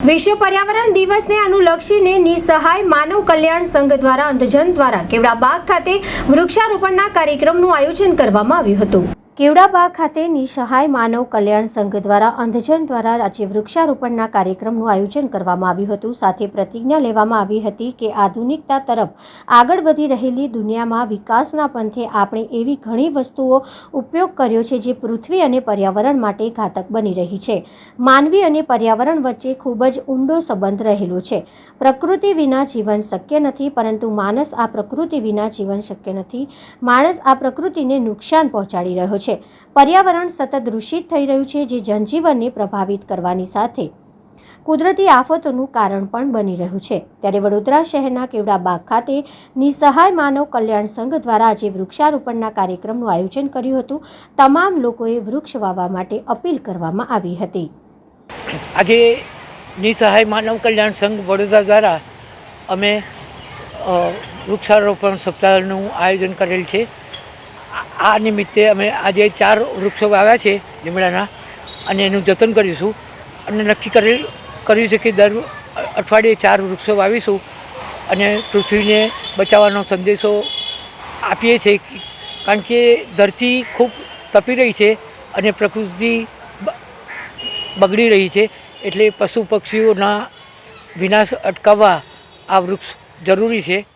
વિશ્વ પર્યાવરણ દિવસને અનુલક્ષીને નિસહાય માનવ કલ્યાણ સંઘ દ્વારા અંધજન દ્વારા કેવડાબાગ ખાતે વૃક્ષારોપણના કાર્યક્રમનું આયોજન કરવામાં આવ્યું હતું. કેવડાબાગ ખાતે નિસહાય માનવ કલ્યાણ સંઘ દ્વારા અંધજન દ્વારા આજે વૃક્ષારોપણના કાર્યક્રમનું આયોજન કરવામાં આવ્યું હતું. સાથે પ્રતિજ્ઞા લેવામાં આવી હતી કે આધુનિકતા તરફ આગળ વધી રહેલી દુનિયામાં વિકાસના પંથે આપણે એવી ઘણી વસ્તુઓ ઉપયોગ કર્યો છે જે પૃથ્વી અને પર્યાવરણ માટે ઘાતક બની રહી છે. માનવી અને પર્યાવરણ વચ્ચે ખૂબ જ ઊંડો સંબંધ રહેલો છે. પ્રકૃતિ વિના જીવન શક્ય નથી, પરંતુ માણસ આ પ્રકૃતિ વિના જીવન શક્ય નથી. માણસ આ પ્રકૃતિને નુકસાન પહોંચાડી રહ્યો છે. પર્યાવરણ સતત દૂષિત થઈ રહ્યું છે જે જનજીવનને પ્રભાવિત કરવાની સાથે કુદરતી આફતોનું કારણ પણ બની રહ્યું છે. ત્યારે વડોદરા શહેરના કેવડાબાગ ખાતે નિસહાય માનવ કલ્યાણ સંઘ દ્વારા આજે વૃક્ષારોપણના કાર્યક્રમનું આયોજન કર્યું હતું. તમામ લોકોએ વૃક્ષ વાવવા માટે અપીલ કરવામાં આવી હતી. આજે નિસહાય માનવ કલ્યાણ સંઘ વડોદરા દ્વારા અમે વૃક્ષારોપણ સપ્તાહનું આયોજન કરેલ છે. આ- નિમિત્તે અમે આજે ચાર વૃક્ષો વાવ્યા છે લીમડાના અને એનું જતન કરીશું. અને નક્કી કરેલ કર્યું છે કે દર અઠવાડિયે ચાર વૃક્ષો વાવીશું અને પૃથ્વીને બચાવવાનો સંદેશો આપીએ છીએ કારણ કે ધરતી ખૂબ તપી રહી છે અને પ્રકૃતિ બગડી રહી છે એટલે પશુ પક્ષીઓના વિનાશ અટકાવવા આ વૃક્ષ જરૂરી છે.